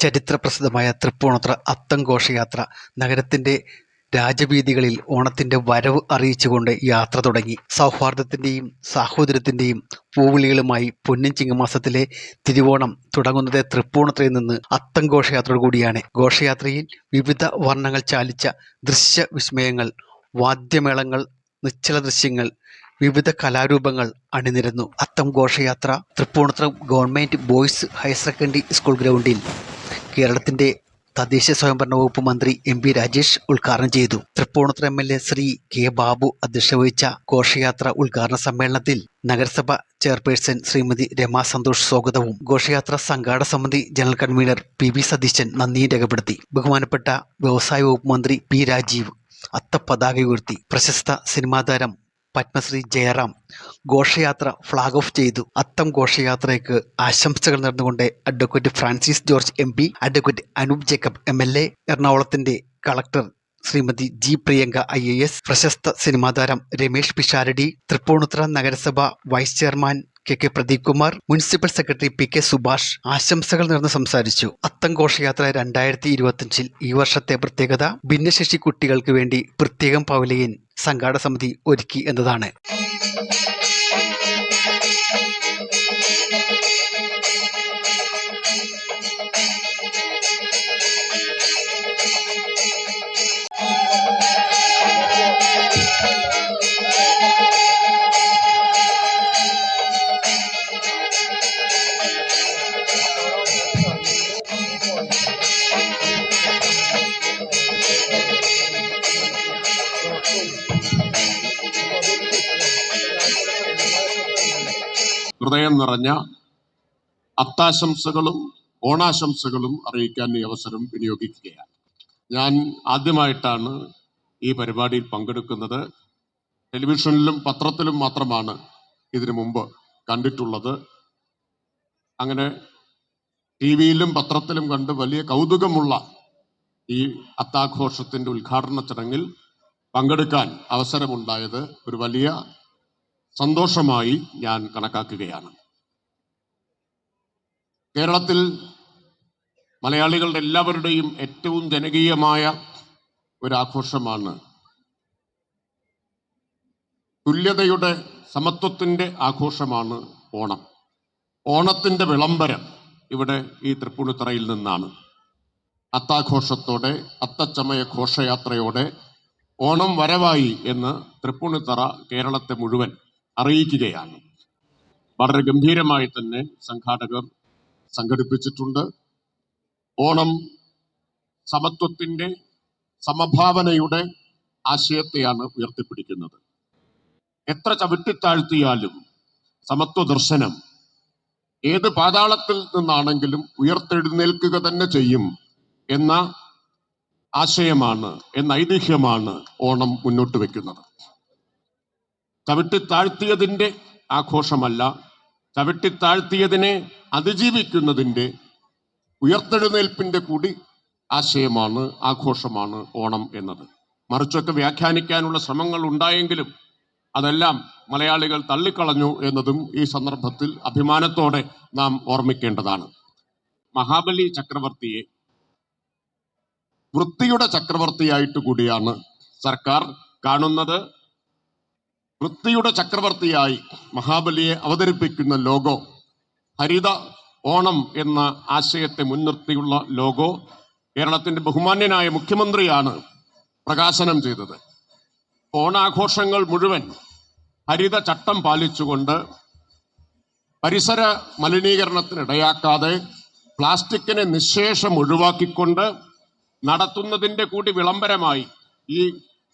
ചരിത്രപ്രസിദ്ധമായ തൃപ്പൂണിത്തുറ അത്തംഘോഷയാത്ര നഗരത്തിന്റെ രാജവീതികളിൽ ഓണത്തിന്റെ വരവ് അറിയിച്ചുകൊണ്ട് യാത്ര തുടങ്ങി. സൗഹാർദ്ദത്തിന്റെയും സാഹോദര്യത്തിന്റെയും പൂവിളികളുമായി പൊന്നിൻ ചിങ്ങമാസത്തിലെ തിരുവോണം തുടങ്ങുന്നത് തൃപ്പൂണിത്തുറയിൽ നിന്ന് അത്തം ഘോഷയാത്രയോട് കൂടിയാണ്. ഘോഷയാത്രയിൽ വിവിധ വർണങ്ങൾ ചാലിച്ച ദൃശ്യവിസ്മയങ്ങൾ വാദ്യമേളങ്ങൾ നിശ്ചല ദൃശ്യങ്ങൾ വിവിധ കലാരൂപങ്ങൾ അണിനിരന്നു. അത്തം ഘോഷയാത്ര Tripunithura government boys higher secondary school ഗ്രൗണ്ടിൽ കേരളത്തിന്റെ തദ്ദേശ സ്വയംഭരണ വകുപ്പ് മന്ത്രി എം പി രാജേഷ് ഉദ്ഘാടനം ചെയ്തു. Tripunithura M L A Shri K Babu അധ്യക്ഷത വഹിച്ച ഘോഷയാത്ര ഉദ്ഘാടന സമ്മേളനത്തിൽ നഗരസഭ ചെയർപേഴ്സൺ ശ്രീമതി രമാ സന്തോഷ് സ്വാഗതവും. ഘോഷയാത്ര സംഘാടക സമിതി general convener P V Satheesan നന്ദിയും രേഖപ്പെടുത്തി. ബഹുമാനപ്പെട്ട വ്യവസായ വകുപ്പ് മന്ത്രി പി രാജീവ് അത്തപ്പതാക ഉയർത്തി. പ്രശസ്ത സിനിമാ താരം പത്മശ്രീ ജയറാം ഘോഷയാത്ര ഫ്ളാഗ് ഓഫ് ചെയ്തു. അത്തം ഘോഷയാത്രയ്ക്ക് ആശംസകൾ നേർന്നുകൊണ്ട് advocate Francis George M P advocate Anoop Jacob M L A എറണാകുളത്തിന്റെ collector Shrimati G Priyanka I A S പ്രശസ്ത സിനിമാ താരം രമേഷ് പിഷാരടി തൃപ്പൂണിത്തുറ നഗരസഭ vice chairman K K Pradeep Kumar municipal secretary P K Subhash ആശംസകൾ നേർന്ന് സംസാരിച്ചു. അത്തം ഘോഷയാത്ര രണ്ടായിരത്തി ഇരുപത്തിയഞ്ചിൽ ഈ വർഷത്തെ പ്രത്യേകത ഭിന്നശേഷി കുട്ടികൾക്ക് വേണ്ടി പ്രത്യേകം പവലിയൻ സംഘാടക സമിതി ഒരുക്കി എന്നതാണ്. ഹൃദയം നിറഞ്ഞ അത്താശംസകളും ഓണാശംസകളും അറിയിക്കാൻ ഈ അവസരം വിനിയോഗിക്കുകയാണ്. ഞാൻ ആദ്യമായിട്ടാണ് ഈ പരിപാടിയിൽ പങ്കെടുക്കുന്നത്. ടെലിവിഷനിലും പത്രത്തിലും മാത്രമാണ് ഇതിനു മുമ്പ് കണ്ടിട്ടുള്ളത്. അങ്ങനെ ടി വിയിലും പത്രത്തിലും കണ്ട് വലിയ കൗതുകമുള്ള ഈ അത്താഘോഷത്തിന്റെ ഉദ്ഘാടന ചടങ്ങിൽ പങ്കെടുക്കാൻ അവസരമുണ്ടായത് ഒരു വലിയ സന്തോഷമായി ഞാൻ കണക്കാക്കുകയാണ്. കേരളത്തിൽ മലയാളികളുടെ എല്ലാവരുടെയും ഏറ്റവും ജനകീയമായ ഒരാഘോഷമാണ് തുല്യതയുടെ സമത്വത്തിന്റെ ആഘോഷമാണ് ഓണം. ഓണത്തിന്റെ വിളംബരം ഇവിടെ ഈ തൃപ്പൂണിത്തറയിൽ നിന്നാണ്. അത്താഘോഷത്തോടെ അത്തച്ചമയ ഘോഷയാത്രയോടെ ഓണം വരവായി എന്ന് തൃപ്പൂണിത്തറ കേരളത്തെ മുഴുവൻ അറിയിക്കുകയാണ്. വളരെ ഗംഭീരമായി തന്നെ സംഘാടകർ സംഘടിപ്പിച്ചിട്ടുണ്ട്. ഓണം സമത്വത്തിന്റെ സമഭാവനയുടെ ആശയത്തെയാണ് ഉയർത്തിപ്പിടിക്കുന്നത്. എത്ര ചവിട്ടിത്താഴ്ത്തിയാലും സമത്വ ദർശനം ഏത് പാതാളത്തിൽ നിന്നാണെങ്കിലും ഉയർത്തെഴുന്നേൽക്കുക തന്നെ ചെയ്യും എന്ന ആശയമാണ് എന്ന ഐതിഹ്യമാണ് ഓണം മുന്നോട്ട് വെക്കുന്നത് ചവിട്ടിത്താഴ്ത്തിയതിന്റെ ആഘോഷമല്ല. ചവിട്ടിത്താഴ്ത്തിയതിനെ അതിജീവിക്കുന്നതിന്റെ ഉയർത്തെഴുന്നേൽപ്പിന്റെ കൂടി ആശയമാണ് ആഘോഷമാണ് ഓണം എന്നത്. മറിച്ചൊക്കെ വ്യാഖ്യാനിക്കാനുള്ള ശ്രമങ്ങൾ ഉണ്ടായെങ്കിലും അതെല്ലാം മലയാളികൾ തള്ളിക്കളഞ്ഞു എന്നതും ഈ സന്ദർഭത്തിൽ അഭിമാനത്തോടെ നാം ഓർമ്മിക്കേണ്ടതാണ്. മഹാബലി ചക്രവർത്തിയെ വൃത്തിയുടെ ചക്രവർത്തിയായിട്ട് കൂടിയാണ് സർക്കാർ കാണുന്നത്. വൃത്തിയുടെ ചക്രവർത്തിയായി മഹാബലിയെ അവതരിപ്പിക്കുന്ന ലോഗോ ഹരിത ഓണം എന്ന ആശയത്തെ മുൻനിർത്തിയുള്ള ലോഗോ കേരളത്തിന്റെ ബഹുമാന്യനായ മുഖ്യമന്ത്രിയാണ് പ്രകാശനം ചെയ്തത്. ഓണാഘോഷങ്ങൾ മുഴുവൻ ഹരിത ചട്ടം പാലിച്ചുകൊണ്ട് പരിസര മലിനീകരണത്തിനിടയാക്കാതെ പ്ലാസ്റ്റിക്കിനെ നിശേഷം ഒഴിവാക്കിക്കൊണ്ട് നടത്തുന്നതിന്റെ കൂടി വിളംബരമായി ഈ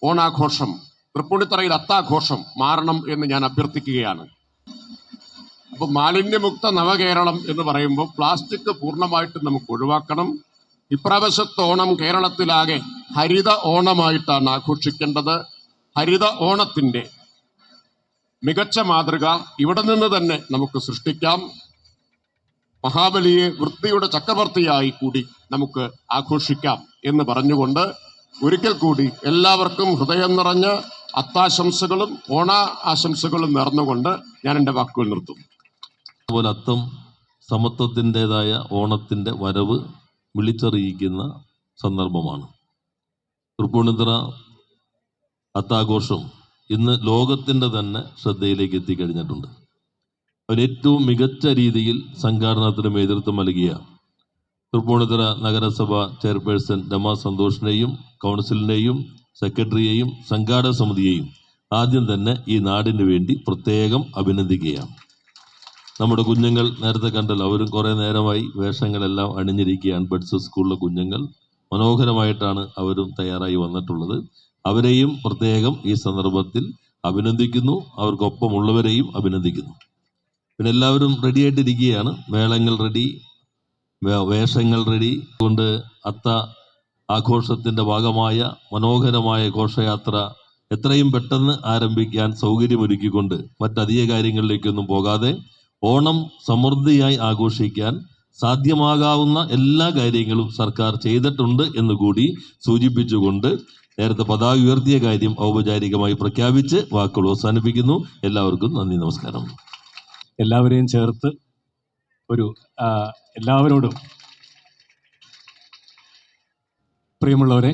ഓണാഘോഷം തൃപ്പൂണിത്തറയിൽ അത്താഘോഷം മാറണം എന്ന് ഞാൻ അഭ്യർത്ഥിക്കുകയാണ്. അപ്പൊ മാലിന്യമുക്ത നവകേരളം എന്ന് പറയുമ്പോൾ പ്ലാസ്റ്റിക് പൂർണമായിട്ട് നമുക്ക് ഒഴിവാക്കണം. ഇപ്രാവശ്യത്തെ ഓണം കേരളത്തിലാകെ ഹരിത ഓണമായിട്ടാണ് ആഘോഷിക്കേണ്ടത്. ഹരിത ഓണത്തിന്റെ മികച്ച മാതൃക ഇവിടെ നിന്ന് തന്നെ നമുക്ക് സൃഷ്ടിക്കാം. മഹാബലിയെ വൃത്തിയുടെ ചക്രവർത്തിയായി കൂടി നമുക്ക് ആഘോഷിക്കാം എന്ന് പറഞ്ഞുകൊണ്ട് ഒരിക്കൽ കൂടി എല്ലാവർക്കും ഹൃദയം നിറഞ്ഞ അത്താശംസകളും ഓണ ആശംസകളും നേർന്നുകൊണ്ട് ഞാൻ എന്റെ വാക്കുകൾ നിർത്തും. അതുപോലെ അത്തം സമത്വത്തിന്റെതായ ഓണത്തിന്റെ വരവ് വിളിച്ചറിയിക്കുന്ന സന്ദർഭമാണ്. തൃപ്പൂണിത്തറ അത്താഘോഷം ഇന്ന് ലോകത്തിന്റെ തന്നെ ശ്രദ്ധയിലേക്ക് എത്തിക്കഴിഞ്ഞിട്ടുണ്ട്. അവർ ഏറ്റവും മികച്ച രീതിയിൽ സംഘാടനത്തിന് നേതൃത്വം നൽകിയ തൃപ്പൂണിത്തുറ നഗരസഭ ചെയർപേഴ്സൺ രമ സന്തോഷിനെയും കൗൺസിലിനെയും സെക്രട്ടറിയെയും സംഘാടക സമിതിയെയും ആദ്യം തന്നെ ഈ നാടിന് വേണ്ടി പ്രത്യേകം അഭിനന്ദിക്കുകയാണ്. നമ്മുടെ കുഞ്ഞുങ്ങൾ നേരത്തെ കണ്ടല്ലോ അവരും കുറേ നേരമായി വേഷങ്ങളെല്ലാം അണിഞ്ഞിരിക്കുകയാണ്. ബഡ്സ് സ്കൂളിലെ കുഞ്ഞുങ്ങൾ മനോഹരമായിട്ടാണ് അവരും തയ്യാറായി വന്നിട്ടുള്ളത്. അവരെയും പ്രത്യേകം ഈ സന്ദർഭത്തിൽ അഭിനന്ദിക്കുന്നു. അവർക്കൊപ്പമുള്ളവരെയും അഭിനന്ദിക്കുന്നു. പിന്നെ എല്ലാവരും റെഡി ആയിട്ടിരിക്കുകയാണ്. മേളങ്ങൾ റെഡി വേഷങ്ങൾ റെഡി കൊണ്ട് അത്ത ആഘോഷത്തിന്റെ ഭാഗമായ മനോഹരമായ ഘോഷയാത്ര എത്രയും പെട്ടെന്ന് ആരംഭിക്കാൻ സൗകര്യമൊരുക്കിക്കൊണ്ട് മറ്റധിക കാര്യങ്ങളിലേക്കൊന്നും പോകാതെ ഓണം സമൃദ്ധിയായി ആഘോഷിക്കാൻ സാധ്യമാകാവുന്ന എല്ലാ കാര്യങ്ങളും സർക്കാർ ചെയ്തിട്ടുണ്ട് എന്ന് കൂടി സൂചിപ്പിച്ചുകൊണ്ട് നേരത്തെ പതാക ഉയർത്തിയ കാര്യം ഔപചാരികമായി പ്രഖ്യാപിച്ച് വാക്കുകൾ അവസാനിപ്പിക്കുന്നു. എല്ലാവർക്കും നന്ദി നമസ്കാരം. എല്ലാവരെയും ചേർത്ത് ഒരു എല്ലാവരോടും പ്രിയമുള്ളവരെ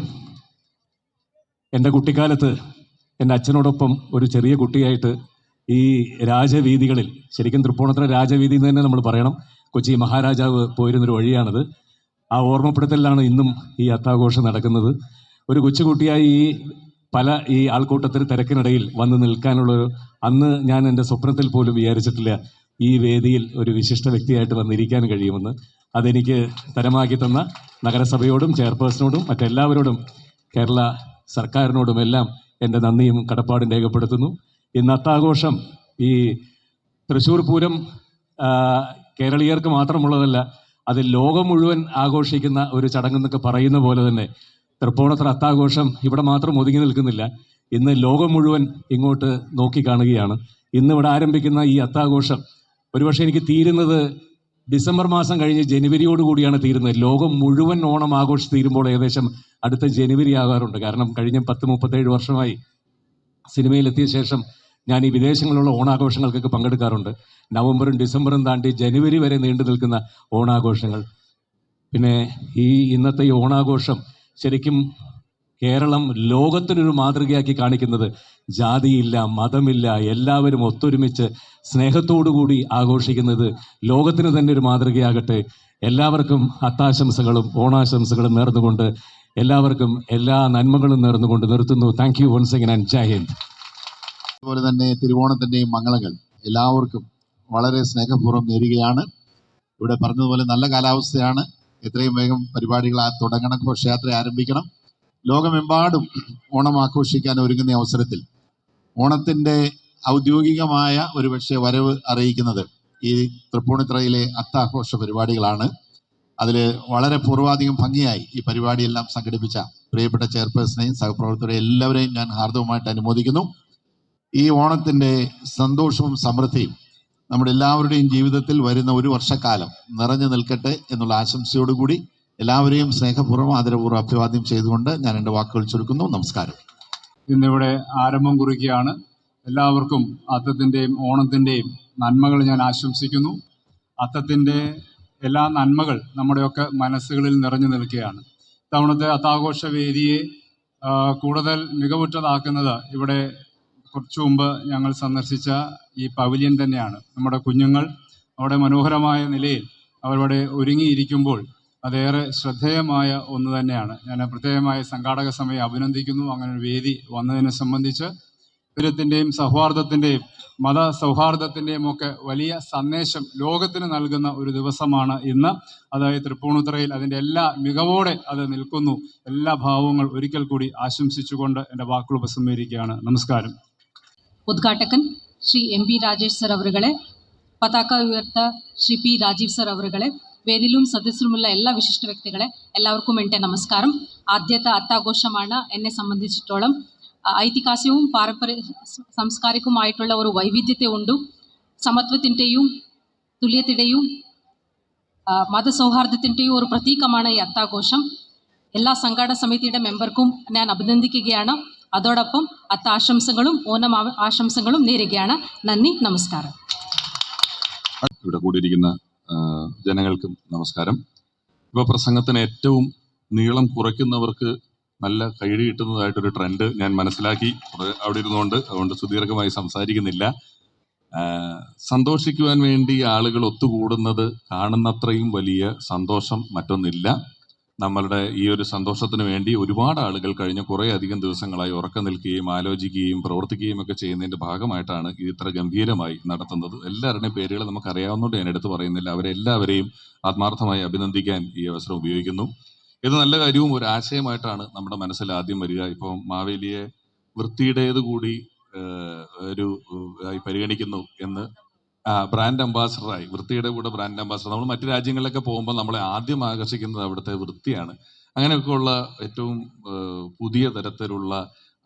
എന്റെ കുട്ടിക്കാലത്ത് എന്റെ അച്ഛനോടൊപ്പം ഒരു ചെറിയ കുട്ടിയായിട്ട് ഈ രാജവീതികളിൽ ശരിക്കും തൃപ്പൂണിത്തുറ രാജവീതി എന്ന് തന്നെ നമ്മൾ പറയണം കൊച്ചി മഹാരാജാവ് പോയിരുന്നൊരു വഴിയാണത്. ആ ഓർമ്മപ്പെടുത്തലിലാണ് ഇന്നും ഈ അത്താഘോഷം നടക്കുന്നത്. ഒരു കൊച്ചുകുട്ടിയായി ഈ പല ഈ ആൾക്കൂട്ടത്തിന് തിരക്കിനിടയിൽ വന്ന് നിൽക്കാനുള്ള അന്ന് ഞാൻ എന്റെ സ്വപ്നത്തിൽ പോലും വിചാരിച്ചിട്ടില്ല ഈ വേദിയിൽ ഒരു വിശിഷ്ട വ്യക്തിയായിട്ട് വന്നിരിക്കാൻ കഴിയുമെന്ന്. അതെനിക്ക് തരമാക്കി തന്ന നഗരസഭയോടും ചെയർപേഴ്സണോടും മറ്റെല്ലാവരോടും കേരള സർക്കാരിനോടും എല്ലാം എന്റെ നന്ദിയും കടപ്പാടും രേഖപ്പെടുത്തുന്നു. ഇന്ന് അത്താഘോഷം ഈ തൃശ്ശൂർ പൂരം കേരളീയർക്ക് മാത്രമുള്ളതല്ല അത് ലോകം മുഴുവൻ ആഘോഷിക്കുന്ന ഒരു ചടങ്ങെന്നൊക്കെ പറയുന്ന പോലെ തന്നെ തൃപ്പൂണിത്തുറ അത്താഘോഷം ഇവിടെ മാത്രം ഒതുങ്ങി നിൽക്കുന്നില്ല. ഇന്ന് ലോകം മുഴുവൻ ഇങ്ങോട്ട് നോക്കിക്കാണുകയാണ് ഇന്ന് ഇവിടെ ആരംഭിക്കുന്ന ഈ അത്താഘോഷം ഒരുപക്ഷെ എനിക്ക് തീരുന്നത് ഡിസംബർ മാസം കഴിഞ്ഞ് ജനുവരിയോട് കൂടിയാണ് തീരുന്നത്. ലോകം മുഴുവൻ ഓണം ആഘോഷിച്ച് തീരുമ്പോൾ ഏകദേശം അടുത്ത ജനുവരി ആകാറുണ്ട്. കാരണം കഴിഞ്ഞ പത്ത് മുപ്പത്തേഴ് വർഷമായി സിനിമയിലെത്തിയ ശേഷം ഞാൻ ഈ വിദേശങ്ങളിലുള്ള ഓണാഘോഷങ്ങൾക്കൊക്കെ പങ്കെടുക്കാറുണ്ട്. നവംബറും ഡിസംബറും താണ്ടി ജനുവരി വരെ നീണ്ടു നിൽക്കുന്ന ഓണാഘോഷങ്ങൾ. പിന്നെ ഈ ഇന്നത്തെ ഈ ഓണാഘോഷം ശരിക്കും കേരളം ലോകത്തിനൊരു മാതൃകയാക്കി കാണിക്കുന്നത് ജാതിയില്ല മതമില്ല എല്ലാവരും ഒത്തൊരുമിച്ച് സ്നേഹത്തോടുകൂടി ആഘോഷിക്കുന്നത് ലോകത്തിന് തന്നെ ഒരു മാതൃകയാകട്ടെ. എല്ലാവർക്കും അത്താശംസകളും ഓണാശംസകളും നേർന്നുകൊണ്ട് എല്ലാവർക്കും എല്ലാ നന്മകളും നേർന്നുകൊണ്ട് നിർത്തുന്നു. Thank you once again and Jai Hind അതുപോലെ തന്നെ തിരുവോണത്തിന്റെയും മംഗളങ്ങൾ എല്ലാവർക്കും വളരെ സ്നേഹപൂർവം നേരുകയാണ്. ഇവിടെ പറഞ്ഞതുപോലെ നല്ല കാലാവസ്ഥയാണ്. എത്രയും വേഗം പരിപാടികൾ തുടങ്ങണം. ഘോഷയാത്ര ആരംഭിക്കണം. ലോകമെമ്പാടും ഓണം ആഘോഷിക്കാൻ ഒരുങ്ങുന്ന അവസരത്തിൽ ഓണത്തിന്റെ ഔദ്യോഗികമായ ഒരു പക്ഷേ വരവ് അറിയിക്കുന്നത് ഈ തൃപ്പൂണിത്തറയിലെ അത്താഘോഷ പരിപാടികളാണ്. അതിൽ വളരെ പൂർവാധികം ഭംഗിയായി ഈ പരിപാടിയെല്ലാം സംഘടിപ്പിച്ച പ്രിയപ്പെട്ട ചെയർപേഴ്സണെയും സഹപ്രവർത്തകരെയും എല്ലാവരെയും ഞാൻ ഹാർദവമായിട്ട് അനുമോദിക്കുന്നു. ഈ ഓണത്തിന്റെ സന്തോഷവും സമൃദ്ധിയും നമ്മുടെ എല്ലാവരുടെയും ജീവിതത്തിൽ വരുന്ന ഒരു വർഷക്കാലം നിറഞ്ഞു നിൽക്കട്ടെ എന്നുള്ള ആശംസയോടുകൂടി എല്ലാവരെയും സ്നേഹപൂർവം ആദരപൂർവം അഭിവാദ്യം ചെയ്തുകൊണ്ട് ഞാൻ എന്റെ വാക്കുകൾ ചുരുക്കുന്നു. നമസ്കാരം. ഇന്നിവിടെ ആരംഭം കുറിക്കുകയാണ്. എല്ലാവർക്കും അത്തത്തിന്റെയും ഓണത്തിന്റെയും നന്മകൾ ഞാൻ ആശംസിക്കുന്നു. അത്തത്തിന്റെ എല്ലാ നന്മകൾ നമ്മുടെയൊക്കെ മനസ്സുകളിൽ നിറഞ്ഞു നിൽക്കുകയാണ്. ഇത്തവണത്തെ അത്താഘോഷ വേദിയെ കൂടുതൽ മികവുറ്റതാക്കുന്നത് ഇവിടെ കുറച്ചു മുമ്പ് ഞങ്ങൾ സന്ദർശിച്ച ഈ പവിലിയൻ തന്നെയാണ്. നമ്മുടെ കുഞ്ഞുങ്ങൾ അവിടെ മനോഹരമായ നിലയിൽ അവരവിടെ ഒരുങ്ങിയിരിക്കുമ്പോൾ അതേറെ ശ്രദ്ധേയമായ ഒന്ന് തന്നെയാണ്. ഞാൻ പ്രത്യേകമായ സംഘാടക സമയം അഭിനന്ദിക്കുന്നു. അങ്ങനെ ഒരു വേദി വന്നതിനെ സംബന്ധിച്ച് ഇവരത്തിന്റെയും സൗഹാർദ്ദത്തിന്റെയും മത സൗഹാർദ്ദത്തിന്റെയും ഒക്കെ വലിയ സന്ദേശം ലോകത്തിന് നൽകുന്ന ഒരു ദിവസമാണ് ഇന്ന്. അതായത് തൃപ്പൂണിത്തറയിൽ അതിന്റെ എല്ലാ മികവോടെ അത് നിൽക്കുന്നു. എല്ലാ ഭാവങ്ങൾ ഒരിക്കൽ കൂടി ആശംസിച്ചുകൊണ്ട് എന്റെ വാക്കുകൾ ഉപസംഹരിക്കുകയാണ്. നമസ്കാരം. ഉദ്ഘാടകൻ Shri M P Rajesh sir അവരുകളെ പതാക ഉയർത്ത ശ്രീ പി രാജീവ് സർ അവരുകളെ വേദിയിലും സദസ്സിലുമുള്ള എല്ലാ വിശിഷ്ട വ്യക്തികളെ എല്ലാവർക്കും എന്റെ നമസ്കാരം. ആദ്യത്തെ അത്താഘോഷമാണ് എന്നെ സംബന്ധിച്ചിടത്തോളം ഐതിഹാസികവും പാരമ്പര്യ സംസ്കാരികവുമായിട്ടുള്ള ഒരു വൈവിധ്യത്തെ ഉണ്ട് സമത്വത്തിന്റെയും തുല്യത്തിന്റെയും മതസൗഹാർദ്ദത്തിന്റെയും ഒരു പ്രതീകമാണ് ഈ അത്താഘോഷം. എല്ലാ സംഘാടന സമിതിയുടെ മെമ്പർക്കും ഞാൻ അഭിനന്ദിക്കുകയാണ്. അതോടൊപ്പം അത്ത ആശംസകളും ഓണം ആശംസകളും നേരുകയാണ്. നന്ദി നമസ്കാരം. ഇവിടെ കൂടിയിരിക്കുന്ന ജനങ്ങൾക്കും നമസ്കാരം. ഇപ്പൊ പ്രസംഗത്തിന് ഏറ്റവും നീളം കുറയ്ക്കുന്നവർക്ക് നല്ല കൈഴി കിട്ടുന്നതായിട്ടൊരു ട്രെൻഡ് ഞാൻ മനസ്സിലാക്കി അവിടെ ഇരുന്നുകൊണ്ട് അതുകൊണ്ട് സുദീർഘമായി സംസാരിക്കുന്നില്ല. സന്തോഷിക്കുവാൻ വേണ്ടി ആളുകൾ ഒത്തുകൂടുന്നത് കാണുന്നത്രയും വലിയ സന്തോഷം മറ്റൊന്നില്ല. നമ്മളുടെ ഈ ഒരു സന്തോഷത്തിന് വേണ്ടി ഒരുപാട് ആളുകൾ കഴിഞ്ഞ കുറേ അധികം ദിവസങ്ങളായി ഉറക്കം നിൽക്കുകയും ആലോചിക്കുകയും പ്രവർത്തിക്കുകയും ഒക്കെ ചെയ്യുന്നതിന്റെ ഭാഗമായിട്ടാണ് ഇത് ഇത്ര ഗംഭീരമായി നടത്തുന്നത്. എല്ലാവരുടെയും പേരുകൾ നമുക്ക് അറിയാവുന്നതുകൊണ്ട് ഞാൻ എടുത്തു പറയുന്നില്ല. അവരെല്ലാവരെയും ആത്മാർത്ഥമായി അഭിനന്ദിക്കാൻ ഈ അവസരം ഉപയോഗിക്കുന്നു. ഇത് നല്ല കാര്യവും ഒരു ആശയമായിട്ടാണ് നമ്മുടെ മനസ്സിൽ ആദ്യം വരിക. ഇപ്പോൾ മാവേലിയെ വൃത്തിയുടേത് കൂടി ഒരു പരിഗണിക്കുന്നു എന്ന് ബ്രാൻഡ് അംബാസഡറായി വൃത്തിയുടെ കൂടെ ബ്രാൻഡ് അംബാസഡർ നമ്മൾ മറ്റു രാജ്യങ്ങളിലൊക്കെ പോകുമ്പോൾ നമ്മളെ ആദ്യം ആകർഷിക്കുന്നത് അവിടുത്തെ വൃത്തിയാണ്. അങ്ങനെയൊക്കെയുള്ള ഏറ്റവും പുതിയ തരത്തിലുള്ള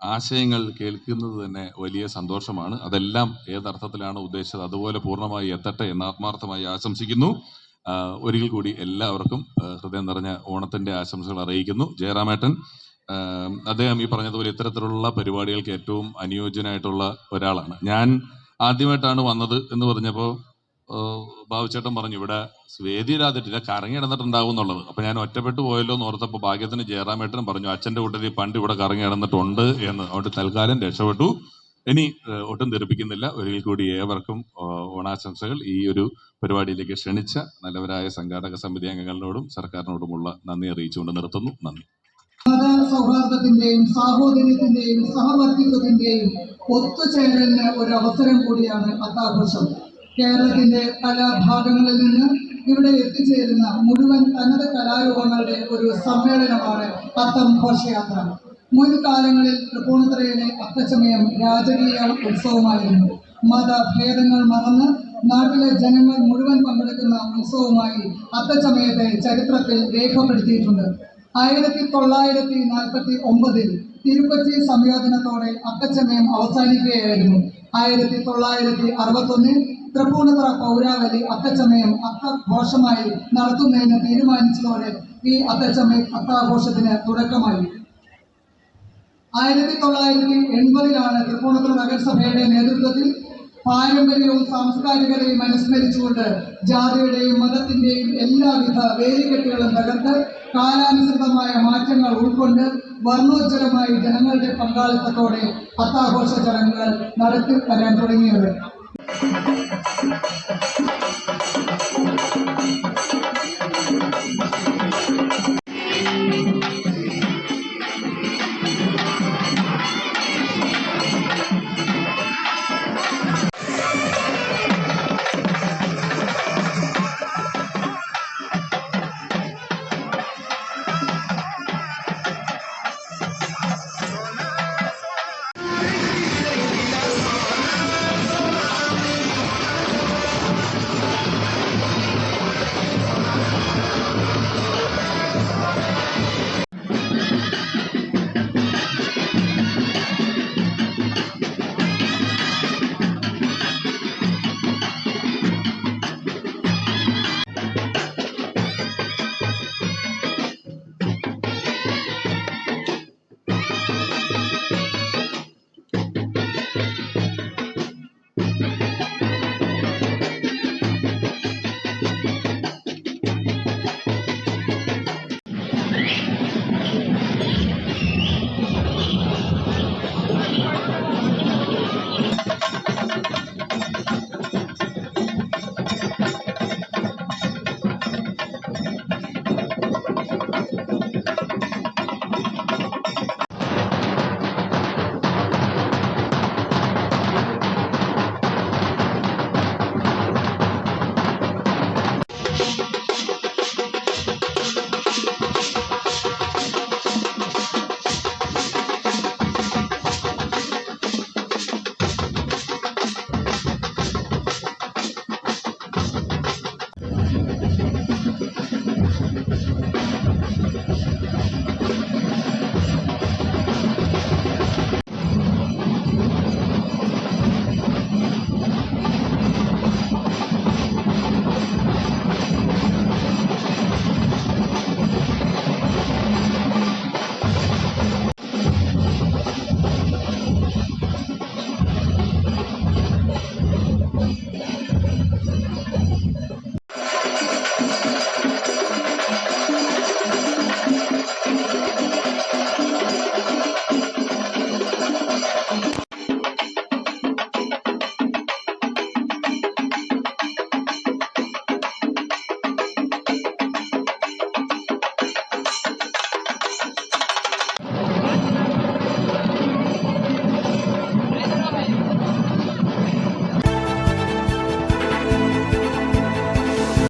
ആശയങ്ങൾ കേൾക്കുന്നത് തന്നെ വലിയ സന്തോഷമാണ്. അതെല്ലാം ഏതർത്ഥത്തിലാണ് ഉദ്ദേശിച്ചത് അതുപോലെ പൂർണമായി എത്തട്ടെ എന്ന് ആത്മാർത്ഥമായി ആശംസിക്കുന്നു. ഒരിക്കൽ കൂടി എല്ലാവർക്കും ഹൃദയം നിറഞ്ഞ ഓണത്തിന്റെ ആശംസകൾ അറിയിക്കുന്നു. ജയറാമേട്ടൻ അദ്ദേഹം ഈ പറഞ്ഞതുപോലെ ഇത്തരത്തിലുള്ള പരിപാടികൾക്ക് ഏറ്റവും അനുയോജ്യനായിട്ടുള്ള ഒരാളാണ്. ഞാൻ ആദ്യമായിട്ടാണ് വന്നത് എന്ന് പറഞ്ഞപ്പോൾ ബാബുച്ചേട്ടൻ പറഞ്ഞു ഇവിടെ വേദിയിലാതിട്ടില്ല കറങ്ങി കിടന്നിട്ടുണ്ടാവും എന്നുള്ളത്. അപ്പൊ ഞാൻ ഒറ്റപ്പെട്ടു പോയല്ലോ എന്ന് ഓർത്തപ്പോൾ ഭാഗ്യത്തിന് ജയറാമേട്ടനും പറഞ്ഞു അച്ഛന്റെ കൂട്ടത്തിൽ പണ്ട് ഇവിടെ കറങ്ങി കിടന്നിട്ടുണ്ട് എന്ന്. അതുകൊണ്ട് തൽക്കാലം രക്ഷപ്പെട്ടു. ഇനി ഒട്ടും തെറിപ്പിക്കുന്നില്ല. ഒരിക്കൽ കൂടി ഏവർക്കും ഓണാശംസകൾ. ഈ ഒരു പരിപാടിയിലേക്ക് ക്ഷണിച്ച നല്ലവരായ സംഘാടക സമിതി അംഗങ്ങളോടും സർക്കാരിനോടുമുള്ള നന്ദി അറിയിച്ചുകൊണ്ട് നിർത്തുന്നു. നന്ദി. സൗഹാർദ്ദത്തിന്റെയും സാഹോദര്യത്തിന്റെയും സഹവർത്തിത്വത്തിന്റെയും ഒത്തുചേരലിന് ഒരു അവസരം കൂടിയാണ് അത്താഘോഷം. കേരളത്തിന്റെ പല ഭാഗങ്ങളിൽ നിന്ന് ഇവിടെ എത്തിച്ചേരുന്ന മുഴുവൻ തനത് കലാരൂപങ്ങളുടെ ഒരു സമ്മേളനമാണ് അത്തം ഘോഷയാത്ര. മുൻകാലങ്ങളിൽ തൃപ്പൂണിത്തുറയിലെ അത്തച്ചമയം രാജകീയ ഉത്സവമായിരുന്നു. മതഭേദങ്ങൾ മറന്ന് നാട്ടിലെ ജനങ്ങൾ മുഴുവൻ പങ്കെടുക്കുന്ന ഉത്സവമായി അത്തച്ചമയത്തെ ചരിത്രത്തിൽ രേഖപ്പെടുത്തിയിട്ടുണ്ട്. ആയിരത്തി തൊള്ളായിരത്തി നാൽപ്പത്തി ഒമ്പതിൽ തിരുപ്പതി സംയോജനത്തോടെ അക്കച്ചമയം അവസാനിക്കുകയായിരുന്നു. ആയിരത്തി തൊള്ളായിരത്തി അറുപത്തൊന്നിൽ തൃപ്പൂണിത്തറ പൗരാവലി അത്തച്ചമയം അത്തഘോഷമായി നടത്തുന്നതിന് തീരുമാനിച്ചതോടെ ഈ അത്തച്ചമയ അത്താഘോഷത്തിന് തുടക്കമായി. ആയിരത്തി തൊള്ളായിരത്തി എൺപതിലാണ് തൃപ്പൂണിത്തറ നഗരസഭയുടെ നേതൃത്വത്തിൽ പാരമ്പര്യവും സാംസ്കാരികതയും അനുസ്മരിച്ചുകൊണ്ട് ജാതിയുടെയും മതത്തിന്റെയും എല്ലാവിധ വേലിക്കെട്ടുകളും തകർത്ത് കാലാനുസൃതമായ മാറ്റങ്ങൾ ഉൾക്കൊണ്ട് വർണോജ്ജലമായി ജനങ്ങളുടെ പങ്കാളിത്തത്തോടെ പത്താഘോഷ ചടങ്ങുകൾ നടത്തി വരാൻ തുടങ്ങിയത്.